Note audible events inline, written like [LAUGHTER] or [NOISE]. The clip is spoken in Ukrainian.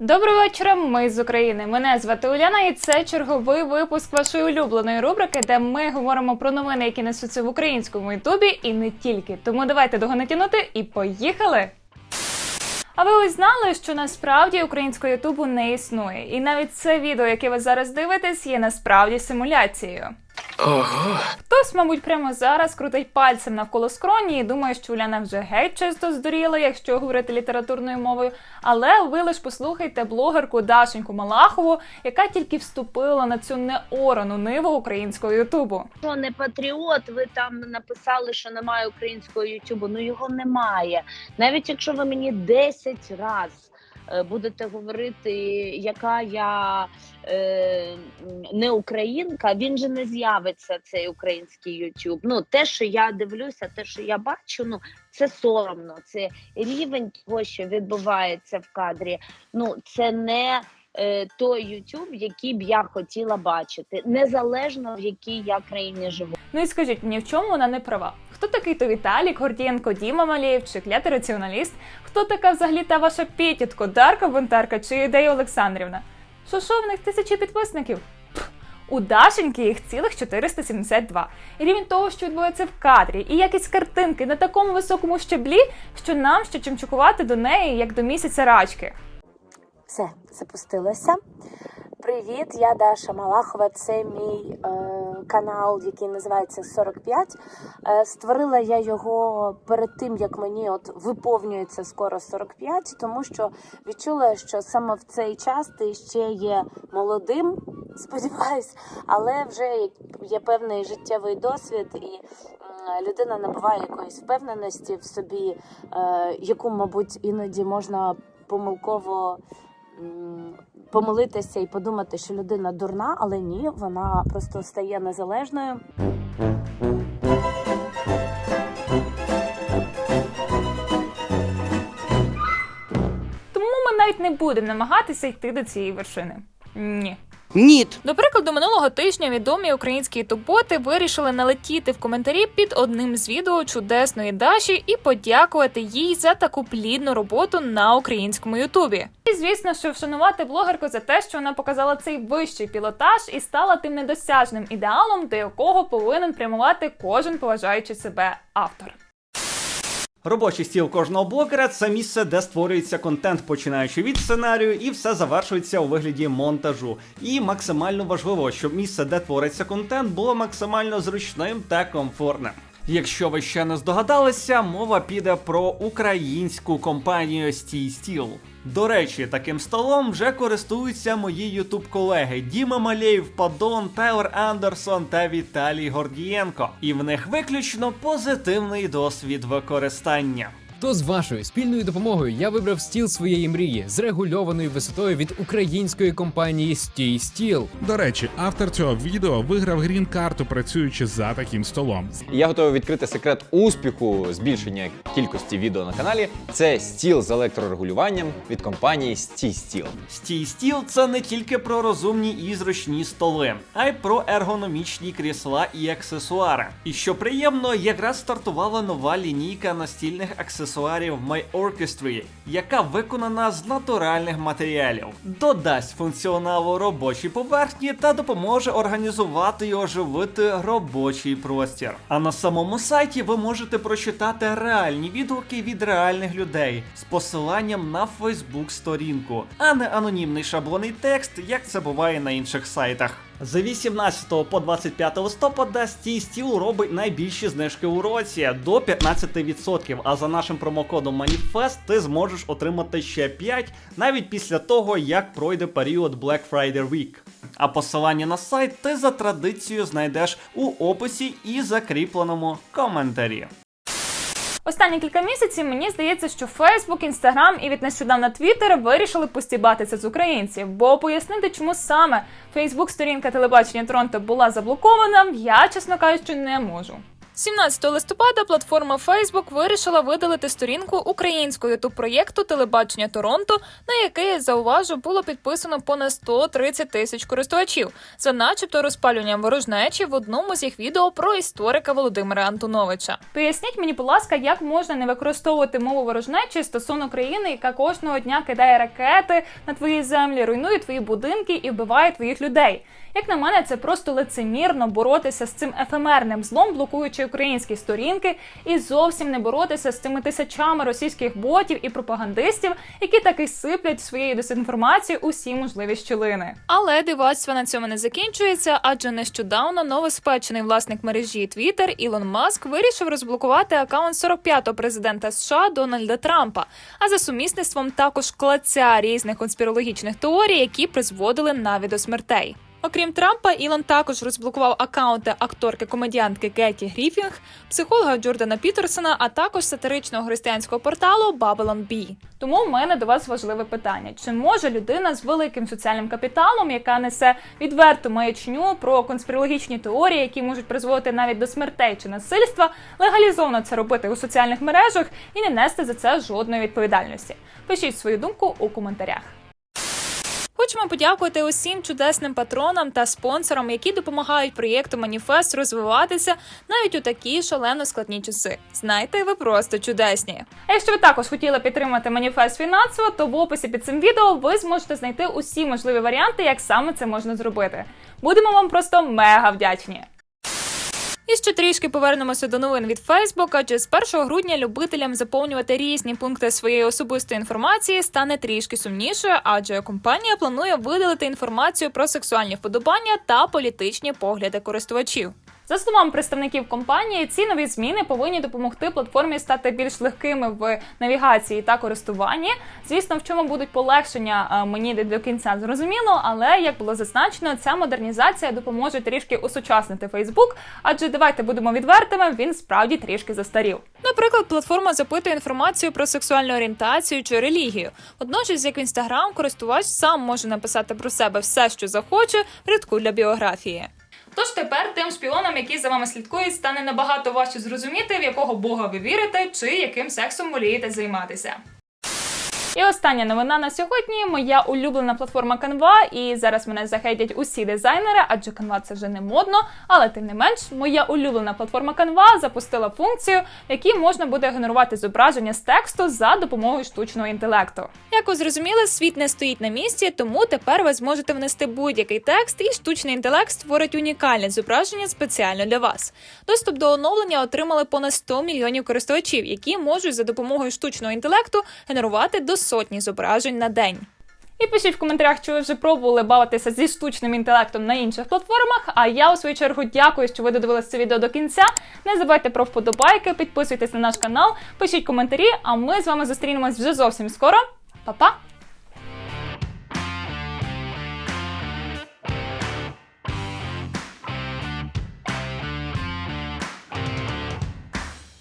Доброго вечора, ми з України. Мене звати Уляна, і це черговий випуск вашої улюбленої рубрики, де ми говоримо про новини, які несуться в українському Ютубі, і не тільки. Тому давайте не і поїхали! А ви ось знали, що насправді українського Ютубу не існує, і навіть це відео, яке ви зараз дивитесь, є насправді симуляцією. Ого. Хтось, мабуть, прямо зараз крутить пальцем навколо скроні і думає, що Уляна вже геть чисто здуріла, якщо говорити літературною мовою. Але ви лиш послухайте блогерку Дашеньку Малахову, яка тільки вступила на цю неорану ниву українського Ютубу. Що не патріот, ви там написали, що немає українського Ютубу. Ну його немає. Навіть якщо ви мені 10 разів будете говорити, яка я е, не українка, він же не з'явиться цей український Ютуб. Ну те, що я дивлюся, те, що я бачу, ну це соромно. Це рівень того, що відбувається в кадрі. Ну це не е, той Ютуб, який б я хотіла бачити, незалежно в якій я країні живу. Ну і скажіть мені, в чому вона не права? Хто такий то Віталік, Гордієнко, Діма Малєєв чи клятий раціоналіст? Хто така взагалі та ваша пітітко, Дарка Бунтарка чи ідея Олександрівна? Що що в них тисячі підписників? У Дашеньки їх цілих 472. І рівень того, що відбувається в кадрі, і якість картинки на такому високому щеблі, що нам ще чимчукувати до неї, як до місяця рачки. Все, запустилося. Привіт, я Даша Малахова. Це мій е, канал, який називається 45. Е, створила я його перед тим, як мені от виповнюється скоро 45, тому що відчула, що саме в цей час ти ще є молодим, [LAUGHS] сподіваюсь, але вже є певний життєвий досвід і людина набуває якоїсь впевненості в собі, е, яку, мабуть, іноді можна помилково помилитися і подумати, що людина дурна, але ні, вона просто стає незалежною. Тому ми навіть не будемо намагатися йти до цієї вершини. Ні. Ніт. До прикладу, минулого тижня відомі українські туботи вирішили налетіти в коментарі під одним з відео чудесної Даші і подякувати їй за таку плідну роботу на українському Ютубі. І звісно, що вшанувати блогерку за те, що вона показала цей вищий пілотаж і стала тим недосяжним ідеалом, до якого повинен прямувати кожен поважаючи себе автор. Робочий стіл кожного блогера це місце, де створюється контент, починаючи від сценарію, і все завершується у вигляді монтажу. І максимально важливо, щоб місце, де твориться контент, було максимально зручним та комфортним. Якщо ви ще не здогадалися, мова піде про українську компанію Стій Стіл. До речі, таким столом вже користуються мої ютуб колеги Діма Малєєв, Падон, Тайлер Андерсон та Віталій Гордієнко. І в них виключно позитивний досвід використання. То з вашою спільною допомогою я вибрав стіл своєї мрії з регульованою висотою від української компанії Стій Стіл. До речі, автор цього відео виграв грін-карту, працюючи за таким столом. Я готовий відкрити секрет успіху збільшення кількості відео на каналі. Це стіл з електрорегулюванням від компанії Стій Стіл. Стій стіл це не тільки про розумні і зручні столи, а й про ергономічні крісла і аксесуари. І що приємно, якраз стартувала нова лінійка настільних аксесуарів My Orchestra, яка виконана з натуральних матеріалів, додасть функціоналу робочій поверхні та допоможе організувати і оживити робочий простір. А на самому сайті ви можете прочитати реальні відгуки від реальних людей з посиланням на Facebook сторінку, а не анонімний шаблонний текст, як це буває на інших сайтах. З 18 по 25 листопада стій стіл робить найбільші знижки у році до 15%. А за нашим промокодом Маніфест ти зможеш отримати ще 5 навіть після того, як пройде період Black Friday Week. А посилання на сайт ти за традицією знайдеш у описі і закріпленому коментарі. Останні кілька місяців мені здається, що Фейсбук, Інстаграм і від нещодавно Твіттер вирішили постібатися з українців, бо пояснити, чому саме Фейсбук сторінка телебачення Торонто була заблокована, я чесно кажучи, не можу. 17 листопада платформа Facebook вирішила видалити сторінку українського ютуб проєкту Телебачення Торонто, на який зауважу було підписано понад 130 тисяч користувачів за, начебто, розпалюванням ворожнечі в одному з їх відео про історика Володимира Антоновича. Поясніть мені, будь ласка, як можна не використовувати мову ворожнечі стосовно країни, яка кожного дня кидає ракети на твої землі, руйнує твої будинки і вбиває твоїх людей. Як на мене, це просто лицемірно боротися з цим ефемерним злом, блокуючи українські сторінки, і зовсім не боротися з цими тисячами російських ботів і пропагандистів, які таки сиплять своєю дезінформацією усі можливі щілини. Але дивацтво на цьому не закінчується, адже нещодавно новоспечений власник мережі Twitter Ілон Маск вирішив розблокувати акаунт 45-го президента США Дональда Трампа, а за сумісництвом також клаця різних конспірологічних теорій, які призводили навіть до смертей. Окрім Трампа, Ілон також розблокував акаунти акторки-комедіантки Кеті Гріфінг, психолога Джордана Пітерсона, а також сатиричного християнського порталу Babylon Bee. Тому в мене до вас важливе питання: чи може людина з великим соціальним капіталом, яка несе відверту маячню про конспірологічні теорії, які можуть призводити навіть до смертей чи насильства, легалізовано це робити у соціальних мережах і не нести за це жодної відповідальності? Пишіть свою думку у коментарях. Хочемо подякувати усім чудесним патронам та спонсорам, які допомагають проєкту Маніфест розвиватися навіть у такі шалено складні часи. Знаєте, ви просто чудесні. А якщо ви також хотіли підтримати маніфест фінансово, то в описі під цим відео ви зможете знайти усі можливі варіанти, як саме це можна зробити. Будемо вам просто мега вдячні. І ще трішки повернемося до новин від Facebook, адже з 1 грудня любителям заповнювати різні пункти своєї особистої інформації стане трішки сумніше, адже компанія планує видалити інформацію про сексуальні вподобання та політичні погляди користувачів. За словами представників компанії, ці нові зміни повинні допомогти платформі стати більш легкими в навігації та користуванні. Звісно, в чому будуть полегшення е, мені не до кінця зрозуміло, але як було зазначено, ця модернізація допоможе трішки усучаснити Facebook, адже давайте будемо відвертими, він справді трішки застарів. Наприклад, платформа запитує інформацію про сексуальну орієнтацію чи релігію. Водночас, як в Instagram, користувач сам може написати про себе все, що захоче, в рядку для біографії. Тож тепер тим шпіонам, які за вами слідкують, стане набагато важче зрозуміти, в якого бога ви вірите, чи яким сексом волієте займатися. І остання новина на сьогодні моя улюблена платформа Canva, і зараз мене захейтять усі дизайнери, адже Canva це вже не модно. Але тим не менш, моя улюблена платформа Canva запустила функцію, в якій можна буде генерувати зображення з тексту за допомогою штучного інтелекту. Як ви зрозуміли, світ не стоїть на місці, тому тепер ви зможете внести будь-який текст, і штучний інтелект створить унікальне зображення спеціально для вас. Доступ до оновлення отримали понад 100 мільйонів користувачів, які можуть за допомогою штучного інтелекту генерувати до сотні зображень на день. І пишіть в коментарях, чи ви вже пробували бавитися зі штучним інтелектом на інших платформах. А я у свою чергу дякую, що ви додивилися це відео до кінця. Не забувайте про вподобайки, підписуйтесь на наш канал, пишіть коментарі. А ми з вами зустрінемось вже зовсім скоро. Па-па!